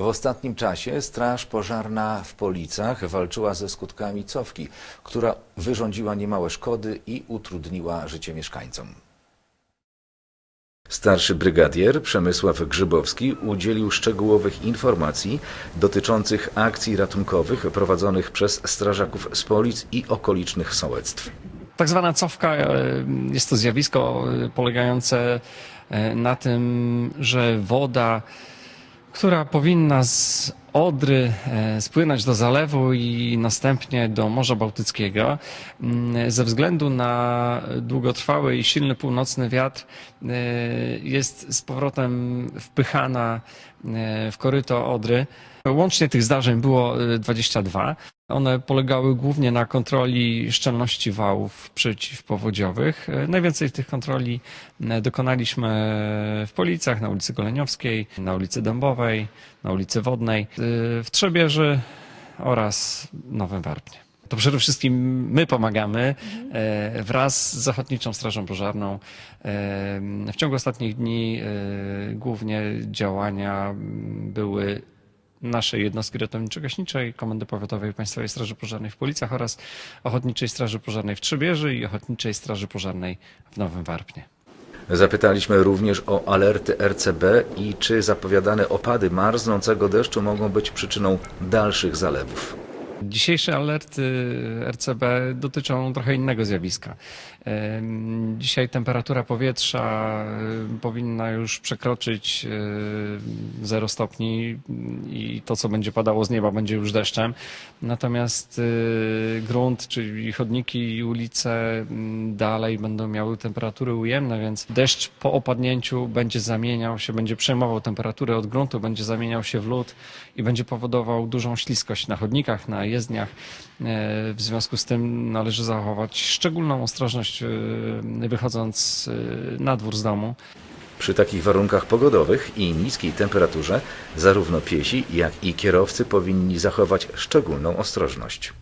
W ostatnim czasie Straż Pożarna w Policach walczyła ze skutkami cofki, która wyrządziła niemałe szkody i utrudniła życie mieszkańcom. Starszy brygadier Przemysław Grzybowski udzielił szczegółowych informacji dotyczących akcji ratunkowych prowadzonych przez strażaków z Polic i okolicznych sołectw. Tak zwana cofka e, jest to zjawisko polegające e, na tym, że woda, która powinna z Odry e, spłynąć do zalewu i następnie do Morza Bałtyckiego, mm, ze względu na długotrwały i silny północny wiatr e, jest z powrotem wpychana e, w koryto Odry. Łącznie tych zdarzeń było e, 22. One polegały głównie na kontroli szczelności wałów przeciwpowodziowych. Najwięcej tych kontroli dokonaliśmy w Policach, na ulicy Goleniowskiej, na ulicy Dębowej, na ulicy Wodnej, w Trzebieży oraz Nowym Warpnie. To przede wszystkim my pomagamy e, wraz z Ochotniczą Strażą Pożarną. E, W ciągu ostatnich dni głównie działania były naszej jednostki ratowniczo-gaśniczej, Komendy Powiatowej Państwowej Straży Pożarnej w Policach oraz Ochotniczej Straży Pożarnej w Trzebieży i Ochotniczej Straży Pożarnej w Nowym Warpnie. Zapytaliśmy również o alerty RCB i czy zapowiadane opady marznącego deszczu mogą być przyczyną dalszych zalewów. Dzisiejsze alerty RCB dotyczą trochę innego zjawiska. Dzisiaj temperatura powietrza powinna już przekroczyć em, 0 stopni i to, co będzie padało z nieba, będzie już deszczem. Natomiast y, grunt, czyli chodniki i ulice dalej będą miały temperatury ujemne, więc deszcz po opadnięciu będzie zamieniał się, będzie przejmował temperaturę od gruntu, będzie zamieniał się w lód i będzie powodował dużą śliskość na chodnikach, na E, W związku z tym należy zachować szczególną ostrożność, e, wychodząc e, na dwór z domu. Przy takich warunkach pogodowych i niskiej temperaturze zarówno piesi, jak i kierowcy powinni zachować szczególną ostrożność.